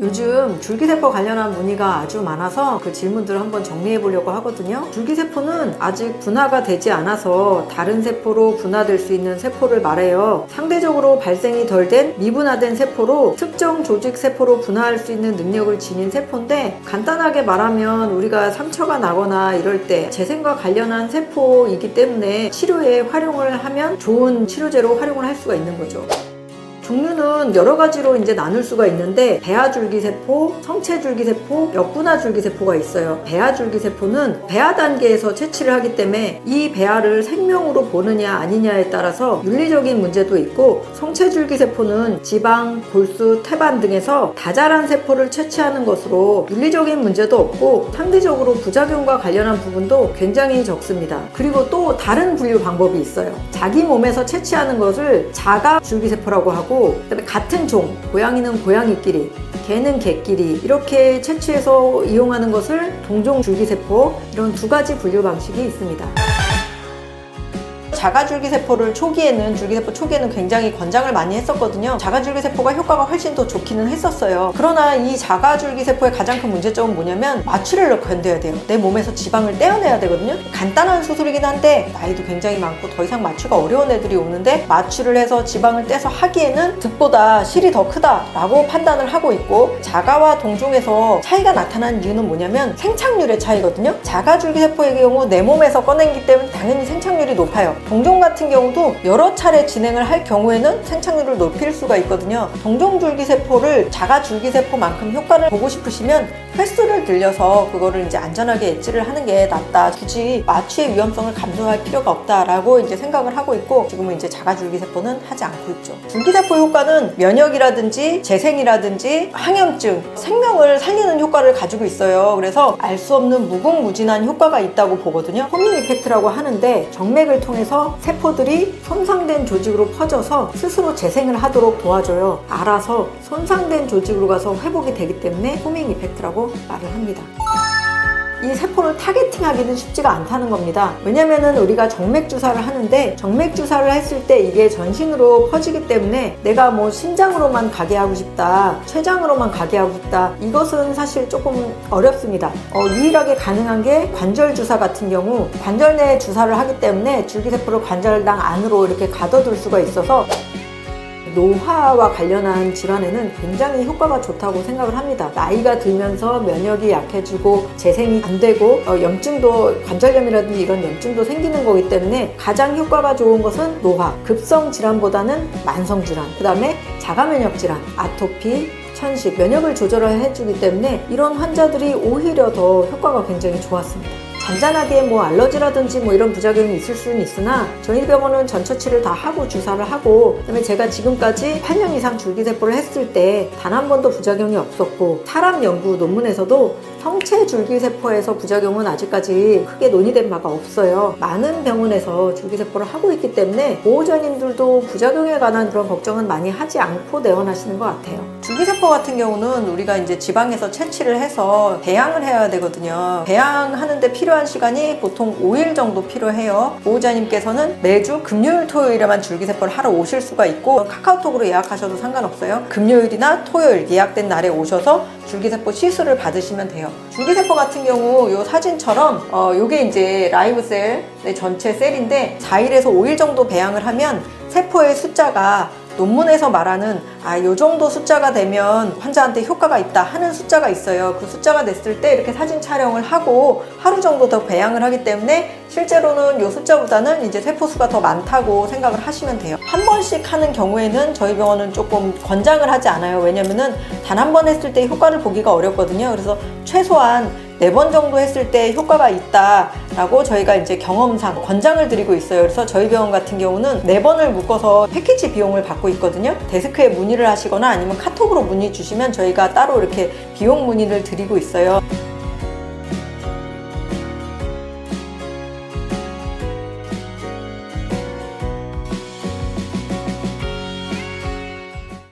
요즘 줄기세포 관련한 문의가 아주 많아서 그 질문들을 한번 정리해 보려고 하거든요. 줄기세포는 아직 분화가 되지 않아서 다른 세포로 분화될 수 있는 세포를 말해요. 상대적으로 발생이 덜 된 미분화된 세포로 특정 조직 세포로 분화할 수 있는 능력을 지닌 세포인데 간단하게 말하면 우리가 상처가 나거나 이럴 때 재생과 관련한 세포이기 때문에 치료에 활용을 하면 좋은 치료제로 활용을 할 수가 있는 거죠. 종류는 여러 가지로 이제 나눌 수가 있는데 배아줄기세포, 성체줄기세포, 역분화줄기세포가 있어요. 배아줄기세포는 배아 단계에서 채취를 하기 때문에 이 배아를 생명으로 보느냐 아니냐에 따라서 윤리적인 문제도 있고 성체줄기세포는 지방, 골수, 태반 등에서 다자란 세포를 채취하는 것으로 윤리적인 문제도 없고 상대적으로 부작용과 관련한 부분도 굉장히 적습니다. 그리고 또 다른 분류 방법이 있어요. 자기 몸에서 채취하는 것을 자가 줄기세포라고 하고 그다음에 같은 종, 고양이는 고양이끼리, 개는 개끼리 이렇게 채취해서 이용하는 것을 동종 줄기세포 이런 두 가지 분류 방식이 있습니다. 자가줄기세포를 초기에는 줄기세포 초기에는 굉장히 권장을 많이 했었거든요. 자가줄기세포가 효과가 훨씬 더 좋기는 했었어요. 그러나 이 자가줄기세포의 가장 큰 문제점은 뭐냐면 마취를 견뎌야 돼요. 내 몸에서 지방을 떼어내야 되거든요. 간단한 수술이긴 한데 나이도 굉장히 많고 더 이상 마취가 어려운 애들이 오는데 마취를 해서 지방을 떼서 하기에는 득보다 실이 더 크다라고 판단을 하고 있고 자가와 동종에서 차이가 나타난 이유는 뭐냐면 생착률의 차이거든요. 자가줄기세포의 경우 내 몸에서 꺼내기 때문에 당연히 생착률이 높아요. 동종 같은 경우도 여러 차례 진행을 할 경우에는 생착률을 높일 수가 있거든요. 동종 줄기세포를 자가 줄기세포만큼 효과를 보고 싶으시면 횟수를 들려서 그거를 이제 안전하게 엣지를 하는 게 낫다. 굳이 마취의 위험성을 감수할 필요가 없다라고 이제 생각을 하고 있고 지금은 이제 자가 줄기세포는 하지 않고 있죠. 줄기세포 효과는 면역이라든지 재생이라든지 항염증, 생명을 살리는 효과를 가지고 있어요. 그래서 알 수 없는 무궁무진한 효과가 있다고 보거든요. 호밍 이펙트라고 하는데 정맥을 통해서 세포들이 손상된 조직으로 퍼져서 스스로 재생을 하도록 도와줘요. 알아서 손상된 조직으로 가서 회복이 되기 때문에 호밍 이펙트라고 말을 합니다. 이 세포를 타겟팅하기는 쉽지가 않다는 겁니다. 왜냐면은 우리가 정맥 주사를 하는데 정맥 주사를 했을 때 이게 전신으로 퍼지기 때문에 내가 뭐 심장으로만 가게 하고 싶다, 췌장으로만 가게 하고 싶다. 이것은 사실 조금 어렵습니다. 어, 유일하게 가능한 게 관절 주사 같은 경우 관절 내에 주사를 하기 때문에 줄기세포를 관절당 안으로 이렇게 가둬둘 수가 있어서 노화와 관련한 질환에는 굉장히 효과가 좋다고 생각을 합니다. 나이가 들면서 면역이 약해지고 재생이 안 되고 어, 염증도 관절염이라든지 이런 염증도 생기는 거기 때문에 가장 효과가 좋은 것은 노화, 급성 질환보다는 만성 질환, 그 다음에 자가 면역 질환, 아토피, 천식, 면역을 조절을 해주기 때문에 이런 환자들이 오히려 더 효과가 굉장히 좋았습니다. 잔잔하게 뭐 알러지라든지 뭐 이런 부작용이 있을 수는 있으나 저희 병원은 전처치를 다 하고 주사를 하고 그다음에 제가 지금까지 8년 이상 줄기세포를 했을 때 단 한 번도 부작용이 없었고 사람 연구 논문에서도 성체 줄기세포에서 부작용은 아직까지 크게 논의된 바가 없어요. 많은 병원에서 줄기세포를 하고 있기 때문에 보호자님들도 부작용에 관한 그런 걱정은 많이 하지 않고 내원하시는 것 같아요. 줄기세포 같은 경우는 우리가 이제 지방에서 채취를 해서 배양을 해야 되거든요. 배양하는데 필요한 시간이 보통 5일 정도 필요해요. 보호자님께서는 매주 금요일, 토요일에만 줄기세포를 하러 오실 수가 있고 카카오톡으로 예약하셔도 상관없어요. 금요일이나 토요일 예약된 날에 오셔서 줄기세포 시술을 받으시면 돼요. 줄기세포 같은 경우 요 사진처럼 어 요게 이제 라이브 셀 네, 전체 셀인데 4일에서 5일 정도 배양을 하면 세포의 숫자가 논문에서 말하는 아, 요 정도 숫자가 되면 환자한테 효과가 있다 하는 숫자가 있어요. 그 숫자가 됐을 때 이렇게 사진 촬영을 하고 하루 정도 더 배양을 하기 때문에 실제로는 요 숫자보다는 이제 세포수가 더 많다고 생각을 하시면 돼요. 한 번씩 하는 경우에는 저희 병원은 조금 권장을 하지 않아요. 왜냐면은 단 한 번 했을 때 효과를 보기가 어렵거든요. 그래서 최소한 네 번 정도 했을 때 효과가 있다 라고 저희가 이제 경험상 권장을 드리고 있어요. 그래서 저희 병원 같은 경우는 네 번을 묶어서 패키지 비용을 받고 있거든요. 데스크에 문의를 하시거나 아니면 카톡으로 문의 주시면 저희가 따로 이렇게 비용 문의를 드리고 있어요.